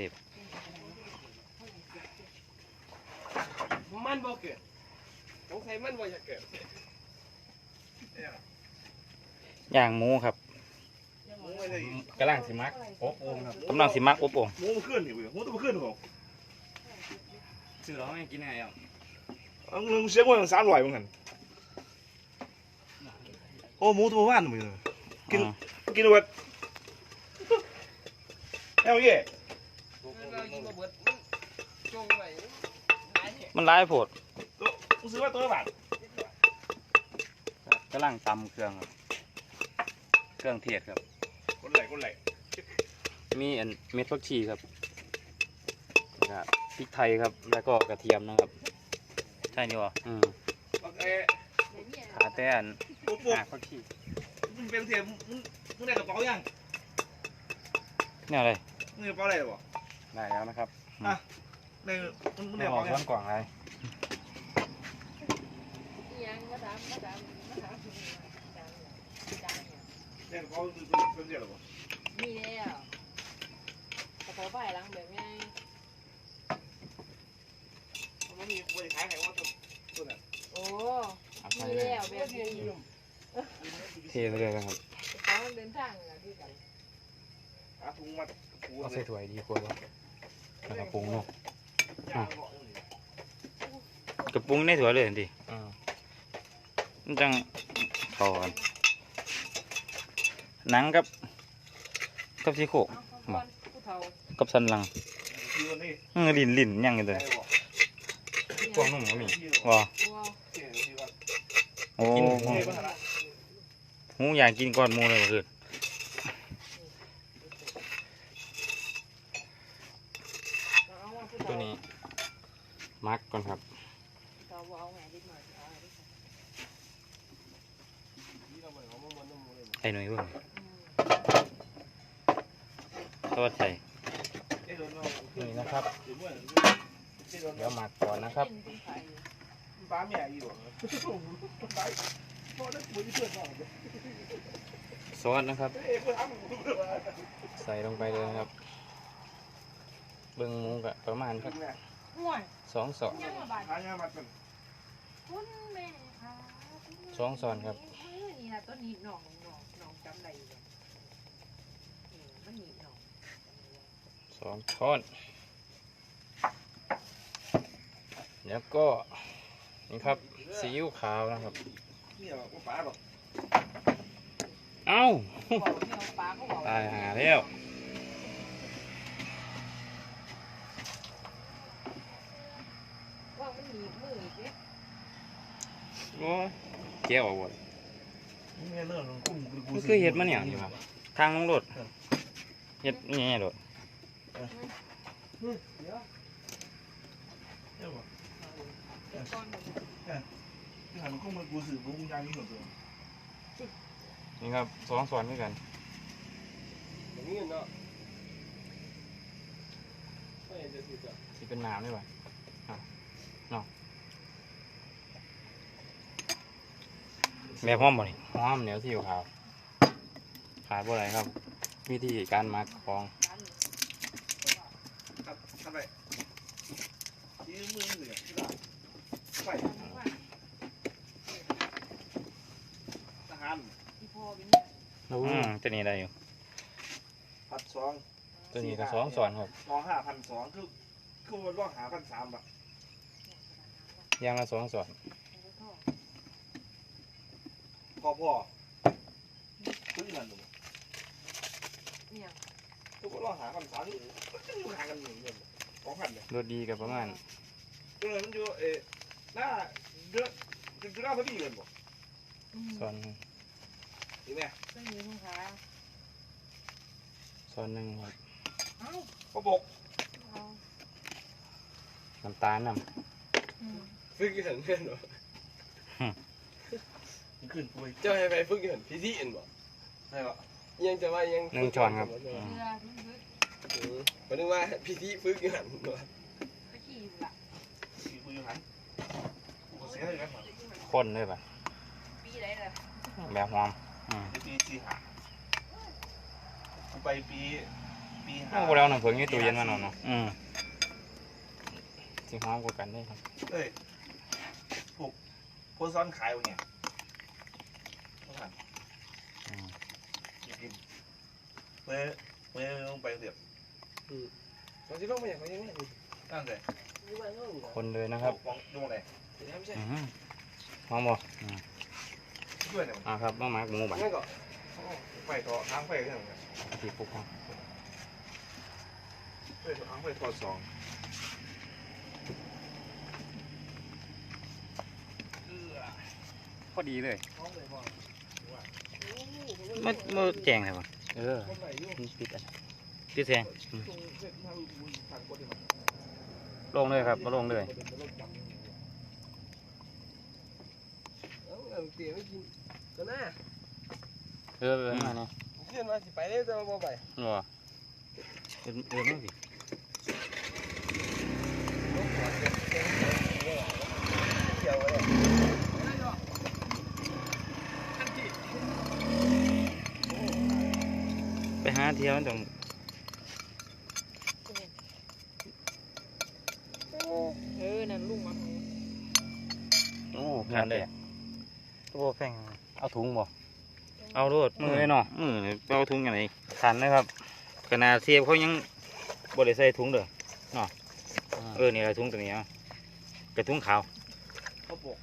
เด็บมันบ่เกิดสงสัยมันบ่จะเกิดย่างหมูครับหมูไม่ได้กำลังสิมักอบโอ่งครับกำลังสิมักอบโอ่งหมูมันขึ้นอยู่เว้ยหมูตัวมันขึ้นเหรอซื้อแล้วไม่กินไงอะเอาเงินเสียงว่าสามร้อยมึงหันโอ้หมูตัวบ้านมึงเลยกินอ่ากินเอาไว้เอ้าเย่ เรายิงมาเบิดจงไว้มันร้ายโผดตัวมึงซื้อไว้ตัวละบาทกำลังตำเครื่องครับเครื่องเทศครับ คนไหลคนไหลมีอันเม็ดฟักชีครับแล้วก็พริกไทยครับ แล้วก็กระเทียมนะครับ ใช่นี่วะอืมโอเคขาแต่อันปุ๊บปุ๊บหากฟักชีมึงเป็นเสียมมึงมึงได้กระเป๋ายังเนี่ยอะไรมึงกระเป๋าอะไรหรอ ได้แล้วนะครับได้มึงมึงไม่ได้กระออเป๋ากยัช้องนกล่องอะไรยังมาดามมาดามมาดามดังดังเนี่ยได้กระเป๋าเป็นเป็นเสียหรอมีแล้วกระเป๋าใบหลังแบบไงมันมีบริขายไหนว่าตัวตัวนั้นโอ้เอามีใส่เลยแล้วแบบนี้เทไปเลยนะครับกระเป๋าเดินทางอะที่กันหาถุงมาปูเอาเลใส่ยถ้วยดีกว่าแล้ว ก็ปรุงเนาะย่างเกาะอยู่นี่กระปรุงในถ้วยเลยดิอ่ามันจังเข้ากันหนังกับกับซี่โครงเอาคนผู้เฒ่ากับสันหลังคือวันนี้อือลิ้นลิ้นยังกันเลได้ยบอกพวกนุ่มก็มีที่ว้าว้าวที่ที่ว่าโอ้กินโหที่บ้านละหูอยากกินก้อนหมูเลยเมื่อคืน เอาว่าผู้ ตัว เฒ่า นี้ มักก่อนครับไอ้หน่อยบ้างทอดใส่นี่นะครับ เดี๋ยวมักก่อนนะครับป้าแม่อยู่ซอสนะครับ ใส่ลงไปเลยครับ เบิ้งมุงกะประมาณครับ ห่วยสองสอนยังมาบาดหายามัดมันคุณแม่ค่ะสองสอนครับเออนี่นะต้นนี้หนองหนองหนองจำได้อยู่เนี่ยเออมันหนีบหนองจำได้อยู่สองช้อนแล้วก็นี่ครับซีอิ๊วขาวนะครับนี่หรอว่าป้าหรอเอ้าบอกที่เอาปลาเขาบอกตายหาแล้ว ว่ามันหนีบมืออีกเนี่ย โอ้ยแก้วเอาหมดนี่เรื่องกุ้งมันคือเห็ดมันอย่างนี้ครับทางลงรถเห็ดนี่ไงรถเดี๋ยวบอกก้อนหนึ่งที่หันกุ้งมันกูสื่อกุ้งยางนี่หมดเลยนี่ครับสองสอนด้วยกันอย่างนี้เนาะไม่เห็นจะสิจ้ะสิเป็นน้ำด้วยป่ะอะเนาะ แบบหอมบ่นี่หอมเหนียวที่อยู่ขาวขาดบ่ไรครับ วิธีการหมักของร้านหนึ่งครับทำไปที่มือเหลือที่ละไปร้านว่าทหารที่พ่อเป็นอืมตัวนี้ได้อยู่พัดสองตัวนี้ก็สองสอนครับมห้าพันสองคือคือมันร่องหาพันสามบะอยางละสองสอน พ่อพ่อคือเงินหนูเนี่ยทุกคนร่องหาพันสามนี่ก็จะอยู่ห่างกันหนึ่งเงินสองพันเนี่ยรสดีกับประมาณก็เลยมันอยู่เออหน้าเดือดจุดหน้าพอดีเงินบ่สอนนี่แม่ต้องมีลูกค้าสอนหนึ่งครับเอ้าก็บกเอาน้ำตาลน้อืมฝึกอยู่หันเพื่อนบ่ ขึ้นปุยเจ้าให้ไปฝึกอยู่หันพี่ที่เอ็นบ่ได้ปะยังจะว่ายังำหนึ่งช้อนครับ เรือพื้นพื้นอืมก็นึกว่าพี่ที่ฝึกอยู่หันบ่ก็ขี่ละสี่ปุยหันกูเสียเลยนะข้นเลยป่ะปีไหนล่ะแบบหอมอืมปีสี่ห้ากูไปปีปีตีห้าเอาไปแล้วน้ำผึ้งนี่ตู้เย็นมาหน่อยเนาะอืมสิหอมกว่ากันได้ครับเอ้ยพวกพวกซ้อนขายวะเนี่ยพวกหัน อืม หยิบกิน เมื่อเมื่อลงไปเสียบเราจะลงมาอย่างไรยังไงตั้งแต่นี่ว่าเขาอยู่คนเลยนะครับมองดูอะไรไม่ใช่อื้อหือหอมบ่ด้วยเนี่ยอ่าครับมาหมักหมูบัดนั่นก็ไฟทอทางไฟเรื่องเนี่ยที่ปุ๊กครับไฟทางไฟทอสองพอดีเลยห้องเลยพ่อมันมันแจงครับ เออห้องไหนอยู่มันปิดอันพี่แซงตรงเส้นทางบุญทางกดที่มันลงเลยครับมาลงเลยเออเตี๋ยวไม่กินก็น่าเออเออมาเนี่ยเพื่อนมาสิไปได้จะมาบ่ไปบ่เออเออมาสิเกี่ยวเลย ไปหา เที่ยวมันต้องเออ นั่นลุงมาโอ้งานเลยโอ้แพงเอาถุงบ่เอาโลดมือเลยเนาะมือเอาถุงอย่างไรทันนะครับขนาดเสียบเขายังบริใส่ถุงเด้อเอเอออนี่แหละถุงตัวนี้เอากระถุงขาวเขาปก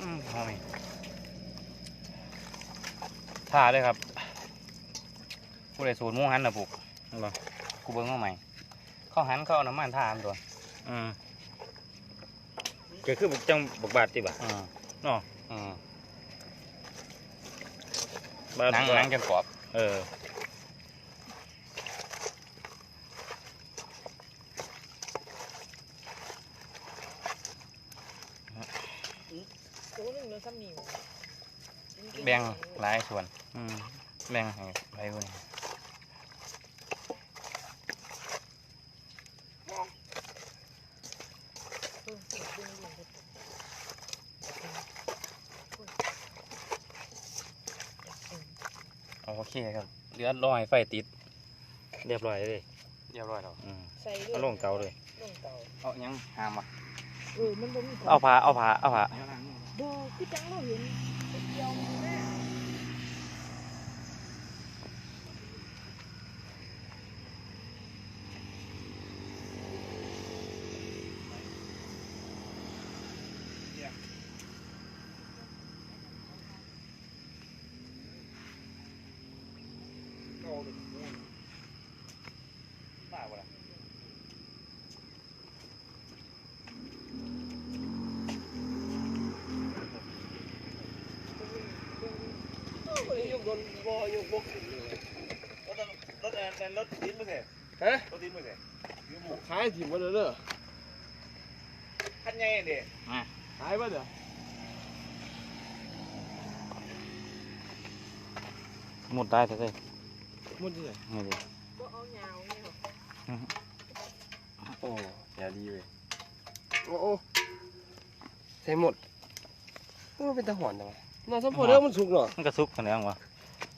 อืมหอมอีก ท่าเลยครับผู้ใดสูตรหมูหันน่ะปุกเอาบ่กูเบิ่งมาใหม่ เข้าหันเข้าเอาน้ำมันท่าอันตัวอืมก็คือบักจังบักบาดติบ่ะอืมเนาะอืมบาดหนังหนังจนกรอบ เออตัวนึงเนื้อซ้ำนี่แบ่งหลายส่วน อืมแบ่งให้ไปคนโอเคครับเหลือรอให้ไฟติด เรียบร้อยเลยเรียบร้อยแล้วอืมใส่ด้วเอายลงเตาเลยลงเตาเอายังหามอะเออมันบ่มีเอาผ้าเอาผ้าเอาผ้า บ่คือจังเราเห็นเดียวมันแม่มาบ่ล่ะ ยกโดนบ่ยกบก รถรถแอนรถดินไม่ใช่ ฮะ รถดินไม่ใช่ยืมหมู ขายถิ่มมาเลยเด้อคันใหญ่เด็ขายมาเด้อหมดได้แต่เลย มุดที่ไหนนี่ดิบ่เอายาวนี่หรอโอ้อย่าดีเลยโอ้โอ้ใส่หมดโอ้เป็นตะหอนจังวะนอนสมพอเด้อมันสุกเนาะมันกระซุกกันแล้ววะ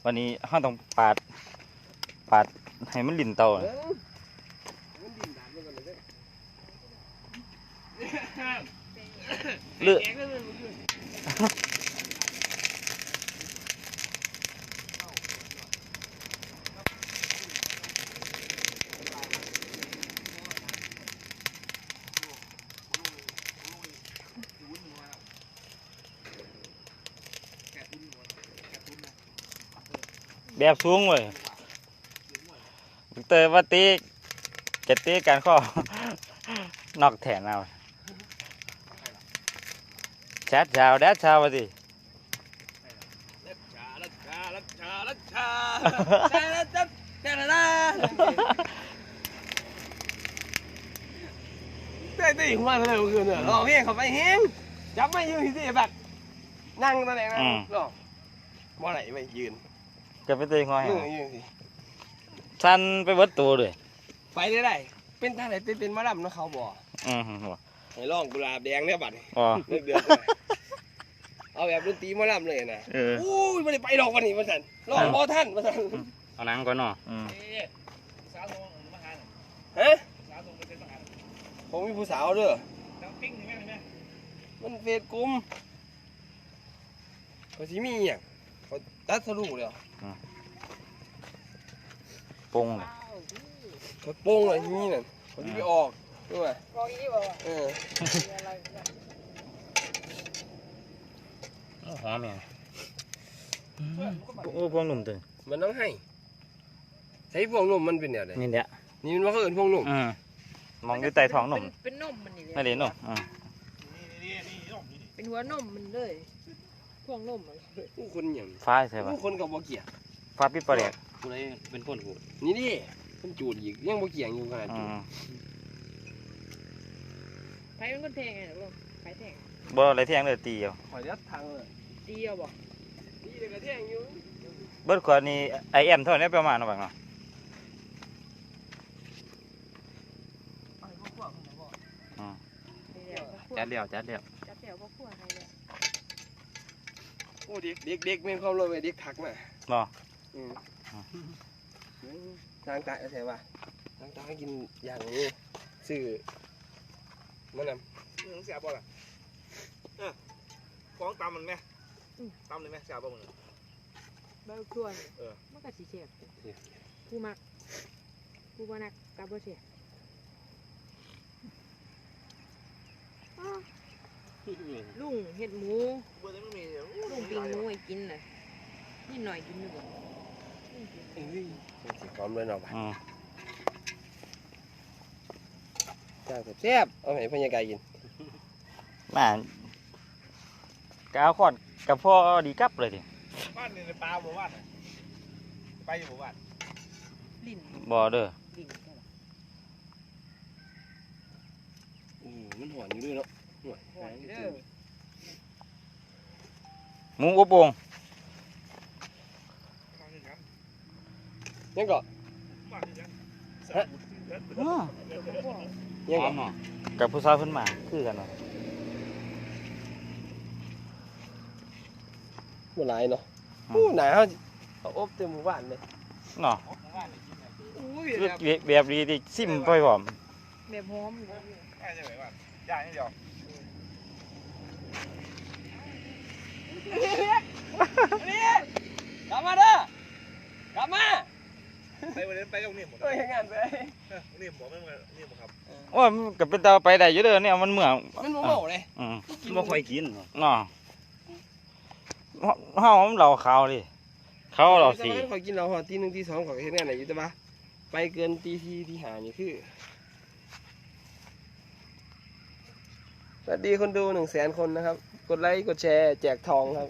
วันนี้เราต้องปาด ปาดให้มันลิ่นเตาเอน่ะอมันดินดานมันกันเลยเด้อ เลือ แบบสูงเลยเตยว่าตีจะตีการข้อนอกแถนเอาแชทชาวแดดชาว่าดิชาลัดชาลัดชาลัดชาชาลัดจับชาลัดได้ได้หัวเลยคือคืนเนี่ยรอเพียงเขาไปเฮงจับไม่ยืนที่แบบนั่งตอนไหนนะรอบ่ไหนไปยืน จะไปตีงอยยืนยืนสิชันไปเบิดตัวเลยไปได้ได้เป็นทางไหนเป็นเป็นมะลำนะเขาบอกอืมบ่ให้ลองกุหลาบแดงเนี่ยบัดอ๋อเลือกเดือดเอาแบบดนตรีหมาลำเลยนะเอออู้ยไม่ได้ไปดอกวันนี้มาสั่นร่อบบ่ท่านมาสั่นเอาหนังก่อนเนาะอืมสาวตรงมาหาฮะสาวตรงไปเป็นทหารผมมีผู้สาวเด้อน้ำปิ้งนี่แม่ไหมมันเฟซกลุ่มเขาสิมีอย่าง ตัดสรุปเลยปงเลยเขาโป้งอะไรนี่นั่นเขาสิไปออกด้วยบอกอีบอกว่าเออมีอะไรเนี่ยโอ้หอมแม่งโอ้พวกหนุ่มตึงมันต้องให้ใช้พวงนมมันเป็นเนี่ยไรนี่แหละนี่มันว่าเขาเอินพวงนมอืมมองอยู่ใต้ท้องหนุ่มเป็นเป็นนมมันนี่นั่นเลยเองหนุ่มอืมนี่นี่นี่นี่นี่เป็นหัวนมมันเลย พวงนมมันผู้คนอย่างฟ้าใช่ปะผู้คนกับบ่เกี่ยงฟ้าปิดประเด็กผู้ใดเป็นคนพูดนี่ดิมันจูดอีกยังบ่เกี่ยงอยู่ขนาดอืจูดมไผเป็นคนแทงไงหรอไผแทงบ่อะไรเที่ยงเลยตีเอาขอยัดทางเลยเดียวบอกนี่เด็กกระแทงอยู่เบิดขวดนี่ไอเอ็มเท่านี้ประมาณเนาะบังเนาะจัดเดียวจัดเดียวจับแถวพ่อขั้วให้เลย โอ้เด็กเด็กเด็กแม่งเข้ารถไปเด็กทักมาเนาะอืมทางตาใช่ป่ะทางตากินอย่างนี้ซื้อมันนำมึงเสียบ่ล่ะฟ้องตำมันไหมตำเลยไหมเสียบ่มึงใบขั้วนี่เออมันก็สีเสียบผู้มักผู้บ่นักกับบ่เสียบอ้าว ลุงเห็ดหมูเบอร์ไม่มีลุงปิ้งหมูให้กินน่ะนี่หน่อยกินอยู่บ่ลุงกินเอ้ยสิพร้อมเลยเนาะป่ะอืมจ้างแซ่บๆเอาให้พญากายกินมากาวขอดกับพ่อดีกับเลยดิบ้านนี่ในปลาบ่บ้านไปอยู่บ่บ้านลิ้นบ่เด้อลิ้นใช่ปะโอ้มันหอนอยู่ด้วยเนาะ หอนหอนอยู่เด้อหมูอบโอ่งบ้านนี่ครับยังก็บ้านนี่ครับสาวอืมยังหอก็มเนาะกับผู้สาวเพิ่นมาคือกันเนาะบ่หลายเนาะโอ้หนาวเอาอบเต็มหมู่บ้านเลยเนาะอุ้ยแบบแบบดีดิซิมไปพร้อมแบบหอมอยู่แค่จะไหนบ้านย่างนี่เดีย วกลับมาเด้อกลับมาไปวันนี้ไปกับนี่หมดเฮ้ยงานไปนี่หมอไม่มานี่หมดครับโอ้ยมันก็เป็นตาไปได้อยู่เด้อเนี่ยมันเหมืองมันบ่เมาเลยอืมบ่ค่อยกินเนาะเนาะเฮามันเราขาวดิเขาเราสีแต่ว่เขากินเราหอตีหนึ่งตีสองเขาก็เฮ็ดงานไหนอยู่แต่ว่าไปเกินตีสี่ตีห้านี่คือสวัสดีคนดูหนึ่งแสนคนนะครับ กดไลค์กดแชร์แจกทองครับ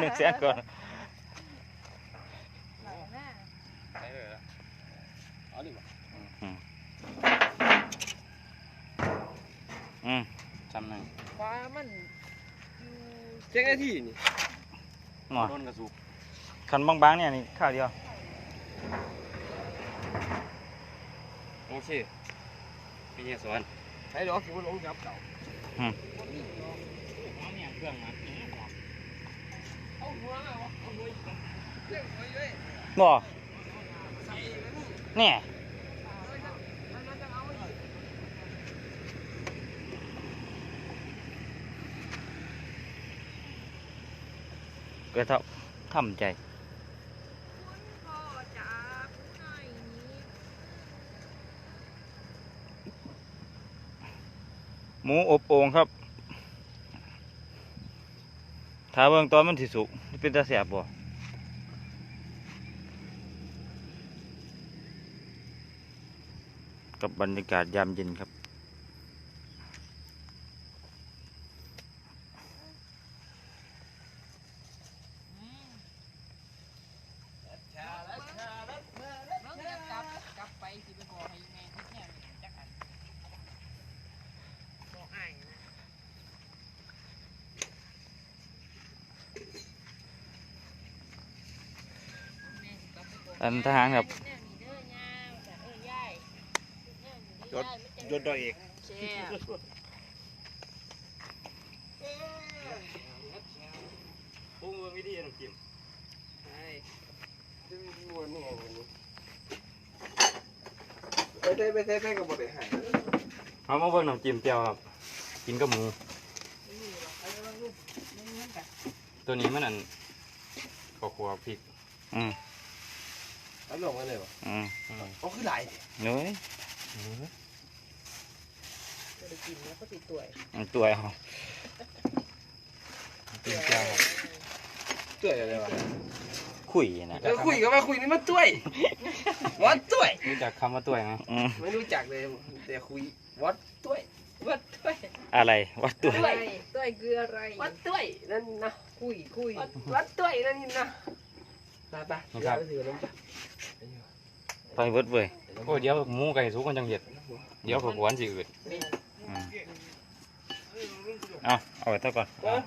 หนึ่งแสนก่อนหลังหน้าไปเลยละเอาดิบ่อืมจำหนึ่งฟ้ามันอยู่เจ๊งหน้าที่นี่เนาะโดนกระสุกคันบางๆเนี่ยนี่ข้าวเดียว โอเคพี่เยสอนใช้ดอกสิมันลงจับเก่าหอม เครื่องนเอาหัวเอาเอาหัวเรื่องหัวเลยบ่ใส่แล้วนี่เนี่ยก็ท่าทำใจหน่อยนี้หมูอบโอ่งครับ ถ้าเบื้องตอนมันสิสุกเป็นตาแสบบ่กับบรรยากาศยามเย็นครับ น้องจะกลับกลับไปสิไปขอให้แม่ที่เนี่ยจักอันบอกให้นะแม่สิกลับไปข ออันทหารครับแนวนี้เด้อย่าว่าซั่นเอ้ยยายแนวนี้เด้อยายมันจังยศดอยเอกแช่ปรุงวิธีน้ำจิ้มใช่จะมีมวนนี่ไงวันนี้ไปเต้ไปเต้ไปกับบทเลยหายเอามาเบิ่งน้ำจิ้มเจียวครับ กินกับหมูไม่มีหรอกเอาไว้ลูกไม่เหมือนกันตัวนี้มันอันข้าวคั่วพริก อืม เอาลงกันเลยวะอืมอืมเอาขึ้นไหลเนื้อจะได้กินแล้วก็ติดตัวมันตัวเอาจิ้มเจียวครับตุ้ยอะไรวะคุยนะเออคุยกันมาคุยนี่มาตุ้ยวัดตุ้ยรู้จักคำว่าตัวไหมอืมไม่รู้จักเลยแต่คุยวัดตุ้ยวัดด้วยอะไรวัดตัวอะไรด้วยคืออะไรวัดตุ้ยนั่นนะคุยคุยวัดวัดตุ้ยนั่นนี่นะ ไปไปเดี๋ยวไปถือน้ำจ้ะไปเบิดเว้ยโอ้ยเดี๋ยวหมูไก่สุกมันจังเห็ดเดี๋ยวผักหวานสิอืดอืมเอาเอาไว้เท่าก่อน เออ